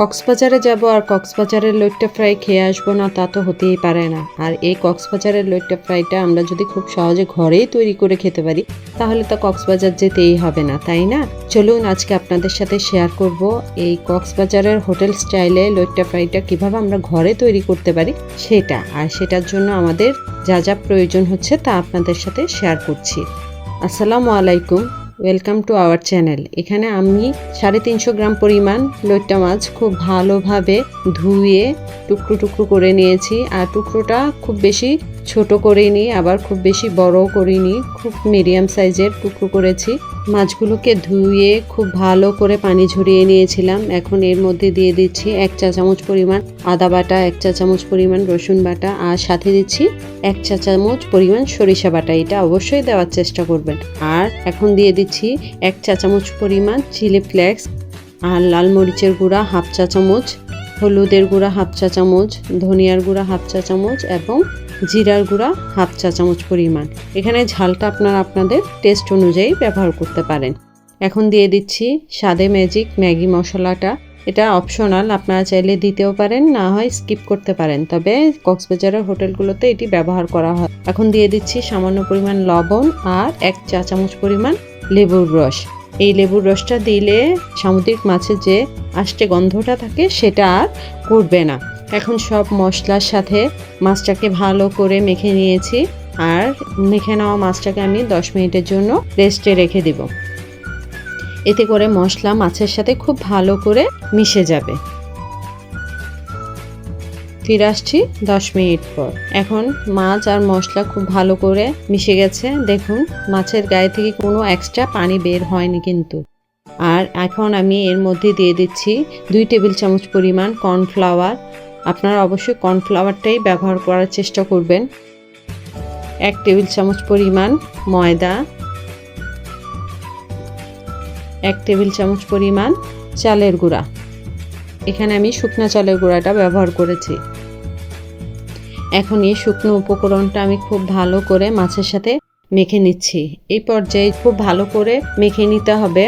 কক্সবাজারে যাব আর কক্সবাজারের লইট্টা ফ্রাই খেয়ে আসব না, তা তো হতেই পারে না। আর এই কক্সবাজারের লইট্টা ফ্রাইটা আমরা যদি খুব সহজে ঘরেই তৈরি করে খেতে পারি, তাহলে তো কক্সবাজার যেতেই হবে না, তাই না? চলুন আজকে আপনাদের সাথে শেয়ার করব এই কক্সবাজারের হোটেল স্টাইলে লইট্টা ফ্রাইটা কীভাবে আমরা ঘরে তৈরি করতে পারি, সেটা। আর সেটার জন্য আমাদের যা যা প্রয়োজন হচ্ছে তা আপনাদের সাথে শেয়ার করছি। আসসালামু আলাইকুম। ওয়েলকাম টু আওয়ার চ্যানেল এখানে আমি সাড়ে তিনশো গ্রাম পরিমাণ লইট্টা মাছ খুব ভালোভাবে ধুয়ে টুকরো টুকরো করে নিয়েছি। আর টুকরোটা খুব বেশি ছোট করিনি, আবার খুব বেশি বড় করিনি, খুব মিডিয়াম সাইজের টুকরো করেছি। মাছগুলোকে ধুয়ে খুব ভালো করে পানি ঝরিয়ে নিয়েছিলাম। এখন এর মধ্যে দিয়ে দিচ্ছি এক চা চামচ পরিমাণ আদা বাটা, এক চা চামচ পরিমাণ রসুন বাটা, আর সাথে দিচ্ছি এক চা চামচ পরিমাণ সরিষা বাটা। এটা অবশ্যই দেওয়ার চেষ্টা করবেন। আর এখন দিয়ে দিচ্ছি এক চা চামচ পরিমাণ চিলি ফ্লেক্স আর লাল মরিচের গুঁড়া হাফ চা চামচ, হলুদের গুঁড়া হাফ চা চামচ, ধনিয়ার গুঁড়া হাফ চা চামচ, এবং জিরার গুঁড়া হাফ চা চামচ পরিমাণ। এখানে ঝালটা আপনারা আপনাদের টেস্ট অনুযায়ী ব্যবহার করতে পারেন। এখন দিয়ে দিচ্ছি স্বাদে ম্যাজিক ম্যাগি মশলাটা। এটা অপশনাল আপনারা চাইলে দিতেও পারেন, না হয় স্কিপ করতে পারেন। তবে কক্সবাজারের হোটেলগুলোতে এটি ব্যবহার করা হয়। এখন দিয়ে দিচ্ছি সামান্য পরিমাণ লবণ আর এক চা চামচ পরিমাণ লেবুর রস। এই লেবুর রসটা দিলে সামুদ্রিক মাছের যে আষ্টে গন্ধটা থাকে, সেটা আর করবে না। এখন সব মশলার সাথে মাছটাকে ভালো করে মেখে নিয়েছি। আর মেখে নেওয়া মাছটাকে আমি দশ মিনিটের জন্য রেস্টে রেখে দিব। এতে করে মশলা মাছের সাথে খুব ভালো করে মিশে যাবে। ফিরে আসছি দশ মিনিট পর। এখন মাছ আর মশলা খুব ভালো করে মিশে গেছে। দেখুন, মাছের গায়ে থেকে কোনো এক্সট্রা পানি বের হয়নি কিন্তু। আর এখন আমি এর মধ্যে দিয়ে দিচ্ছি দুই টেবিল চামচ পরিমাণ কর্নফ্লাওয়ার আপনারা অবশ্যই কর্নফ্লাওয়ারটাই ব্যবহার করার চেষ্টা করবেন। এক টেবিল চামচ পরিমাণ ময়দা। এক টেবিল চামচ পরিমাণ চালের গুঁড়া। এখানে আমি শুকনা চালের গুঁড়াটা ব্যবহার করেছি। এখন এই শুকনো উপকরণটা আমি খুব ভালো করে মাছের সাথে মেখে নিচ্ছি। এই পর্যায়ে খুব ভালো করে মেখে নিতে হবে।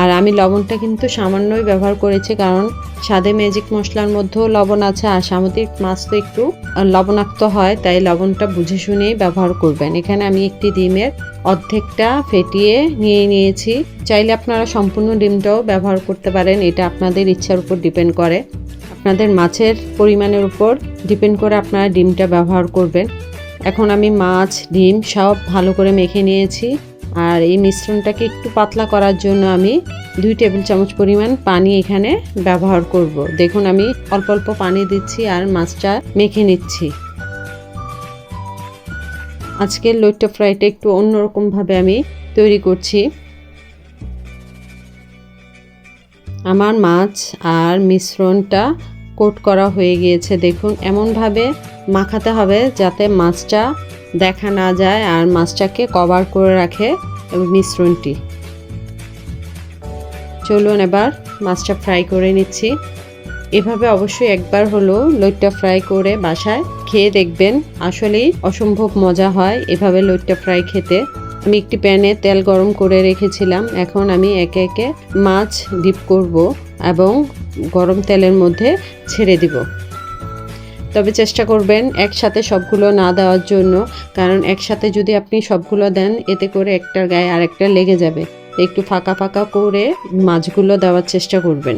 আর আমি লবণটা কিন্তু সামান্যই ব্যবহার করেছি, কারণ স্বাদে ম্যাজিক মশলার মধ্যেও লবণ আছে, আর সামুদ্রিক মাছ তো একটু লবণাক্ত হয়, তাই লবণটা বুঝে শুনেই ব্যবহার করবেন। এখানে আমি একটি ডিমের অর্ধেকটা ফেটিয়ে নিয়ে নিয়েছি। চাইলে আপনারা সম্পূর্ণ ডিমটাও ব্যবহার করতে পারেন, এটা আপনাদের ইচ্ছার উপর ডিপেন্ড করে। আপনাদের মাছের পরিমাণের উপর ডিপেন্ড করে আপনারা ডিমটা ব্যবহার করবেন। এখন আমি মাছ, ডিম সব ভালো করে মেখে নিয়েছি। আর এই মিশ্রণটাকে একটু পাতলা করার জন্য আমি দুই টেবিল চামচ পরিমাণ পানি এখানে ব্যবহার করব। দেখুন, আমি অল্প অল্প পানি দিচ্ছি আর মাছটা মেখে নিচ্ছি। আজকের লইট্টা ফ্রাইটা একটু অন্যরকমভাবে আমি তৈরি করছি। আমার মাছ আর মিশ্রণটা কোট করা হয়ে গিয়েছে। দেখুন, এমনভাবে মাখাতে হবে যাতে মাছটা দেখা না যায় আর মাছটাকে কভার করে রাখে মিশ্রণটি। চলুন এবার মাছটা ফ্রাই করে নিচ্ছি। এভাবে অবশ্যই একবার হলো লইট্টা ফ্রাই করে বাসায় খেয়ে দেখবেন। আসলেই অসম্ভব মজা হয় এভাবে লইট্টা ফ্রাই খেতে। আমি একটি প্যানে তেল গরম করে রেখেছিলাম। এখন আমি একে একে মাছ ডিপ করব এবং গরম তেলের মধ্যে ছেড়ে দিব। তবে চেষ্টা করবেন একসাথে সবগুলো না দেওয়ার জন্য, কারণ একসাথে যদি আপনি সবগুলো দেন, এতে করে একটার গায়ে আরেকটা লেগে যাবে। একটু ফাঁকা ফাঁকা করে মাছগুলো দেওয়ার চেষ্টা করবেন।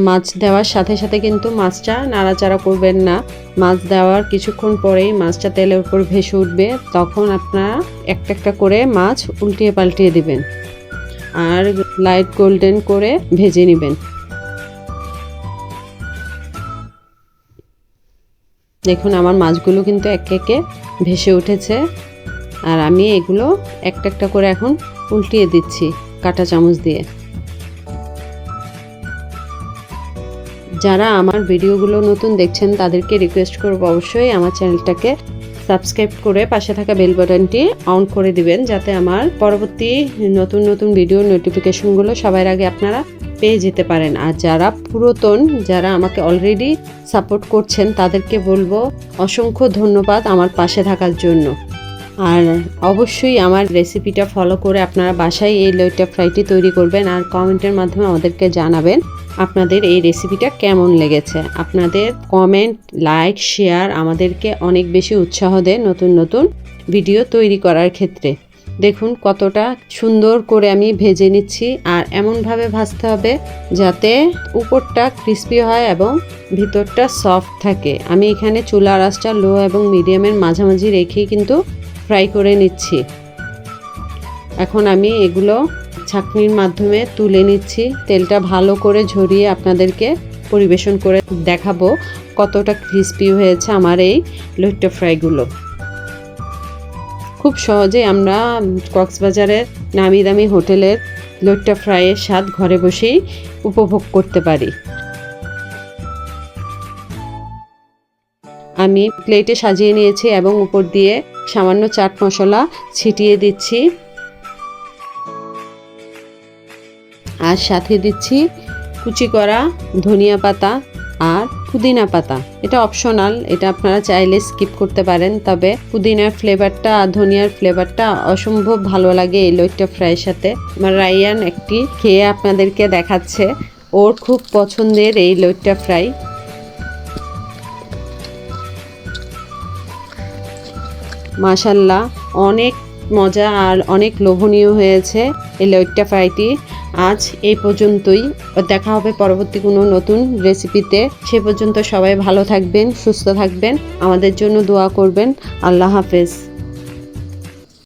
মাছ দেওয়ার সাথে সাথে কিন্তু মাছটা নাড়াচাড়া করবেন না। মাছ দেওয়ার কিছুক্ষণ পরেই মাছটা তেলের উপর ভেসে উঠবে, তখন আপনারা একটা একটা করে মাছ উল্টিয়ে পাল্টিয়ে দিবেন। আর লাইট গোল্ডেন করে ভেজে নেবেন। দেখুন, আমার মাছগুলো কিন্তু একে একে ভেসে উঠেছে। আর আমি এগুলো একটা একটা করে এখন উল্টিয়ে দিচ্ছি কাঁটা চামচ দিয়ে। যারা আমার ভিডিওগুলো নতুন দেখছেন, তাদেরকে রিকোয়েস্ট করব অবশ্যই আমার চ্যানেলটাকে সাবস্ক্রাইব করে পাশে থাকা বেল বাটনটি অন করে দিবেন, যাতে আমার পরবর্তী নতুন নতুন ভিডিও নোটিফিকেশনগুলো সবার আগে আপনারা পেয়ে যেতে পারেন। আর যারা পুরাতন, যারা আমাকে অলরেডি সাপোর্ট করছেন, তাদেরকে বলব অসংখ্য ধন্যবাদ আমার পাশে থাকার জন্য। আর অবশ্যই আমার রেসিপিটা ফলো করে আপনারা বাসায় এই লইট্টা ফ্রাইটি তৈরি করবেন আর কমেন্টের মাধ্যমে আমাদেরকে জানাবেন আপনাদের এই রেসিপিটা কেমন লেগেছে। আপনাদের কমেন্ট লাইক শেয়ার আমাদেরকে অনেক বেশি উৎসাহ দেয় নতুন নতুন ভিডিও তৈরি করার ক্ষেত্রে। দেখুন কতটা সুন্দর করে আমি ভেজে নিচ্ছি আর এমনভাবে ভাজতে হবে যাতে উপরটা ক্রিস্পি হয় এবং ভিতরটা সফট থাকে। আমি এখানে চুলার আঁচটা লো এবং মিডিয়ামের মাঝামাঝি রেখেই কিন্তু ফ্রাই করে নিচ্ছি। এখন আমি এগুলো ছাঁকনির মাধ্যমে তুলে নিচ্ছি। তেলটা ভালো করে ঝরিয়ে আপনাদেরকে পরিবেশন করে দেখাবো কতটা ক্রিস্পি হয়েছে আমার এই লুট্টো ফ্রাইগুলো খুব সহজে আমরা কক্সবাজারের নামি দামি হোটেলের লুট্টা ফ্রাইয়ের স্বাদ ঘরে বসেই উপভোগ করতে পারি। আমি প্লেটে সাজিয়ে নিয়েছি এবং উপর দিয়ে সামান্য চাট মশলা ছিটিয়ে দিচ্ছি। আর সাথে দিচ্ছি কুচি করা ধনিয়া পাতা আর পুদিনা পাতা। এটা অপশনাল এটা আপনারা চাইলে স্কিপ করতে পারেন, তবে পুদিনার ফ্লেভারটা ধনিয়ার ফ্লেভারটা অসম্ভব ভালো লাগে এই লইট্টা ফ্রাইয়ের সাথে। আমার রাইয়ান একটি খেয়ে আপনাদেরকে দেখাচ্ছে, ওর খুব পছন্দের এই লইট্টা ফ্রাই মাশাল্লাহ, অনেক মজা আর অনেক লোভনীয় হয়েছে এই লইট্টা ফ্রাইটি। আজ এই পর্যন্তই। দেখা হবে পরবর্তী কোনো নতুন রেসিপিতে। সে পর্যন্ত সবাই ভালো থাকবেন, সুস্থ থাকবেন। আমাদের জন্য দোয়া করবেন। আল্লাহ হাফেজ।